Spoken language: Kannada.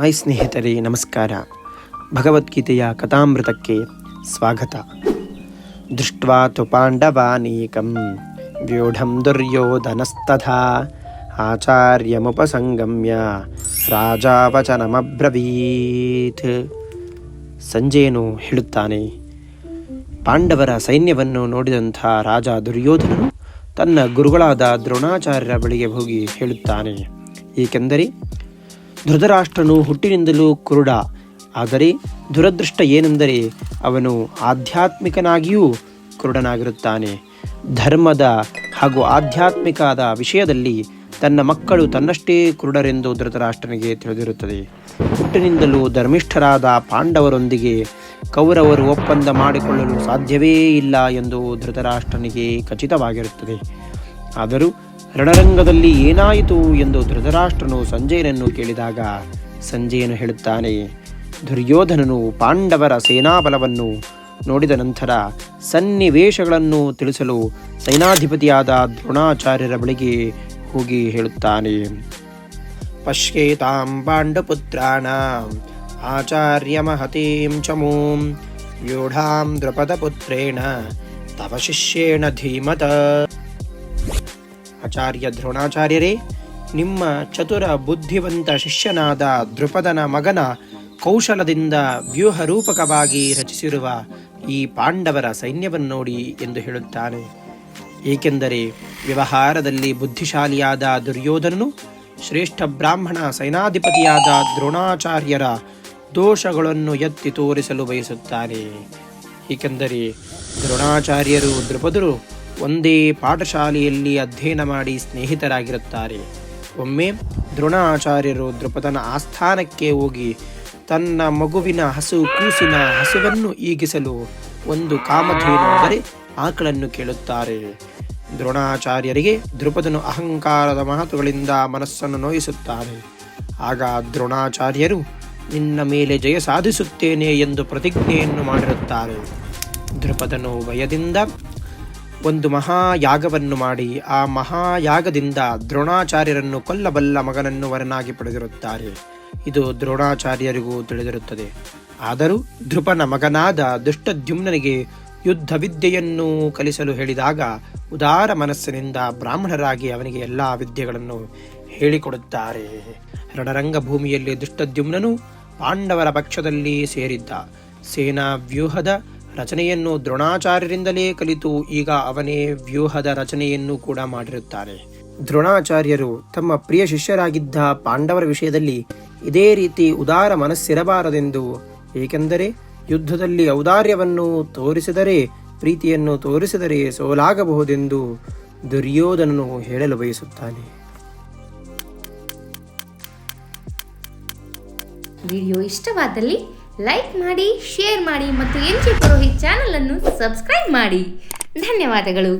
ಹಾಯ್ ಸ್ನೇಹಿತರೆ, ನಮಸ್ಕಾರ. ಭಗವದ್ಗೀತೆಯ ಕಥಾಮೃತಕ್ಕೆ ಸ್ವಾಗತ. ದೃಷ್ಟ್ವಾ ತು ಪಾಂಡವಾನೀಕಂ ವ್ಯೂಢಂ ದುರ್ಯೋಧನಸ್ತಥಾ ಆಚಾರ್ಯಮುಪಸಂಗಮ್ಯ ರಾಜಾವಚನಮಬ್ರವೀತ್. ಸಂಜೆಯನು ಹೇಳುತ್ತಾನೆ, ಪಾಂಡವರ ಸೈನ್ಯವನ್ನು ನೋಡಿದಂಥ ರಾಜ ದುರ್ಯೋಧನನು ತನ್ನ ಗುರುಗಳಾದ ದ್ರೋಣಾಚಾರ್ಯರ ಬಳಿಗೆ ಹೋಗಿ ಹೇಳುತ್ತಾನೆ, ಏಕೆಂದರೆ ಧೃತರಾಷ್ಟ್ರನು ಹುಟ್ಟಿನಿಂದಲೂ ಕುರುಡ. ಆದರೆ ದುರದೃಷ್ಟ ಏನೆಂದರೆ ಅವನು ಆಧ್ಯಾತ್ಮಿಕನಾಗಿಯೂ ಕುರುಡನಾಗಿರುತ್ತಾನೆ. ಧರ್ಮದ ಹಾಗೂ ಆಧ್ಯಾತ್ಮಿಕದ ವಿಷಯದಲ್ಲಿ ತನ್ನ ಮಕ್ಕಳು ತನ್ನಷ್ಟೇ ಕುರುಡರೆಂದು ಧೃತರಾಷ್ಟ್ರನಿಗೆ ತಿಳಿದಿರುತ್ತದೆ. ಹುಟ್ಟಿನಿಂದಲೂ ಧರ್ಮಿಷ್ಠರಾದ ಪಾಂಡವರೊಂದಿಗೆ ಕೌರವರು ಒಪ್ಪಂದ ಮಾಡಿಕೊಳ್ಳಲು ಸಾಧ್ಯವೇ ಇಲ್ಲ ಎಂದು ಧೃತರಾಷ್ಟ್ರನಿಗೆ ಖಚಿತವಾಗಿರುತ್ತದೆ. ಆದರೂ ರಣರಂಗದಲ್ಲಿ ಏನಾಯಿತು ಎಂದು ಧೃತರಾಷ್ಟ್ರನು ಸಂಜಯನನ್ನು ಕೇಳಿದಾಗ ಸಂಜಯನು ಹೇಳುತ್ತಾನೆ, ದುರ್ಯೋಧನನು ಪಾಂಡವರ ಸೇನಾಬಲವನ್ನು ನೋಡಿದ ನಂತರ ಸನ್ನಿವೇಶಗಳನ್ನು ತಿಳಿಸಲು ಸೇನಾಧಿಪತಿಯಾದ ದ್ರೋಣಾಚಾರ್ಯರ ಬಳಿಗೆ ಹೋಗಿ ಹೇಳುತ್ತಾನೆ. ಪಶ್ಯೇತಾಂ ಪಾಂಡುಪುತ್ರಾಣ ಆಚಾರ್ಯ ಮಹತೀಂ ಚಮೂಂ ವ್ಯೂಢಾಂ ದ್ರುಪದಪುತ್ರೇಣ ತವ ಶಿಷ್ಯೇಣ ಧೀಮತ. ಆಚಾರ್ಯ ದ್ರೋಣಾಚಾರ್ಯರೇ, ನಿಮ್ಮ ಚತುರ ಬುದ್ಧಿವಂತ ಶಿಷ್ಯನಾದ ದೃಪದನ ಮಗನ ಕೌಶಲದಿಂದ ವ್ಯೂಹರೂಪಕವಾಗಿ ರಚಿಸಿರುವ ಈ ಪಾಂಡವರ ಸೈನ್ಯವನ್ನು ನೋಡಿ ಎಂದು ಹೇಳುತ್ತಾನೆ. ಏಕೆಂದರೆ ವ್ಯವಹಾರದಲ್ಲಿ ಬುದ್ಧಿಶಾಲಿಯಾದ ದುರ್ಯೋಧನನು ಶ್ರೇಷ್ಠ ಬ್ರಾಹ್ಮಣ ಸೈನಾಧಿಪತಿಯಾದ ದ್ರೋಣಾಚಾರ್ಯರ ದೋಷಗಳನ್ನು ಎತ್ತಿ ತೋರಿಸಲು ಬಯಸುತ್ತಾನೆ. ಏಕೆಂದರೆ ದ್ರೋಣಾಚಾರ್ಯರು, ದೃಪದರು ಒಂದೇ ಪಾಠಶಾಲೆಯಲ್ಲಿ ಅಧ್ಯಯನ ಮಾಡಿ ಸ್ನೇಹಿತರಾಗಿರುತ್ತಾರೆ. ಒಮ್ಮೆ ದ್ರೋಣಾಚಾರ್ಯರು ದೃಪದನ ಆಸ್ಥಾನಕ್ಕೆ ಹೋಗಿ ತನ್ನ ಮಗುವಿನ ಹಸು ಕೂಸಿನ ಹಸುವನ್ನು ಈಗಿಸಲು ಒಂದು ಕಾಮಧೇನು ಅಂದರೆ ಆಕಳನ್ನು ಕೇಳುತ್ತಾರೆ. ದ್ರೋಣಾಚಾರ್ಯರಿಗೆ ದೃಪದನು ಅಹಂಕಾರದ ಮಹತ್ವಗಳಿಂದ ಮನಸ್ಸನ್ನು ನೋಯಿಸುತ್ತಾರೆ ಆಗ ದ್ರೋಣಾಚಾರ್ಯರು, ನಿನ್ನ ಮೇಲೆ ಜಯ ಸಾಧಿಸುತ್ತೇನೆ ಎಂದು ಪ್ರತಿಜ್ಞೆಯನ್ನು ಮಾಡಿರುತ್ತಾರೆ. ದೃಪದನು ಭಯದಿಂದ ಒಂದು ಮಹಾಯಾಗವನ್ನು ಮಾಡಿ ಆ ಮಹಾಯಾಗದಿಂದ ದ್ರೋಣಾಚಾರ್ಯರನ್ನು ಕೊಲ್ಲಬಲ್ಲ ಮಗನನ್ನು ವರನಾಗಿ ಪಡೆದಿರುತ್ತಾರೆ. ಇದು ದ್ರೋಣಾಚಾರ್ಯರಿಗೂ ತಿಳಿದಿರುತ್ತದೆ. ಆದರೂ ಧ್ರುಪನ ಮಗನಾದ ದುಷ್ಟದ್ಯುಮ್ನನಿಗೆ ಯುದ್ಧ ವಿದ್ಯೆಯನ್ನು ಕಲಿಸಲು ಹೇಳಿದಾಗ ಉದಾರ ಮನಸ್ಸಿನಿಂದ ಬ್ರಾಹ್ಮಣರಾಗಿ ಅವನಿಗೆ ಎಲ್ಲ ವಿದ್ಯೆಗಳನ್ನು ಹೇಳಿಕೊಡುತ್ತಾರೆ. ರಣರಂಗ ಭೂಮಿಯಲ್ಲಿ ದುಷ್ಟದ್ಯುಮ್ನನು ಪಾಂಡವರ ಪಕ್ಷದಲ್ಲಿ ಸೇರಿದ್ದ ಸೇನಾ ವ್ಯೂಹದ ರಚನೆಯನ್ನು ದ್ರೋಣಾಚಾರ್ಯರಿಂದಲೇ ಕಲಿತು ಈಗ ಅವನೇ ವ್ಯೂಹದ ರಚನೆಯನ್ನು ಕೂಡ ಮಾಡಿರುತ್ತಾರೆ. ದ್ರೋಣಾಚಾರ್ಯರು ತಮ್ಮ ಪ್ರಿಯ ಶಿಷ್ಯರಾಗಿದ್ದ ಪಾಂಡವರ ವಿಷಯದಲ್ಲಿ ಇದೇ ರೀತಿ ಉದಾರ ಮನಸ್ಸಿರಬಾರದೆಂದು, ಏಕೆಂದರೆ ಯುದ್ಧದಲ್ಲಿ ಔದಾರ್ಯವನ್ನು ತೋರಿಸಿದರೆ, ಪ್ರೀತಿಯನ್ನು ತೋರಿಸಿದರೆ ಸೋಲಾಗಬಹುದೆಂದು ದುರ್ಯೋಧನನು ಹೇಳಲು ಬಯಸುತ್ತಾನೆ. ವಿಡಿಯೋ ಇಷ್ಟವಾದಲ್ಲಿ ಲೈಕ್ ಮಾಡಿ ಶೇರ್ ಮಾಡಿ ಮತ್ತು ಎಂಜಿ ಜಿ ಪುರೋಹಿತ್ ಚಾನಲ್ ಅನ್ನು ಸಬ್ಸ್ಕ್ರೈಬ್ ಮಾಡಿ. ಧನ್ಯವಾದಗಳು.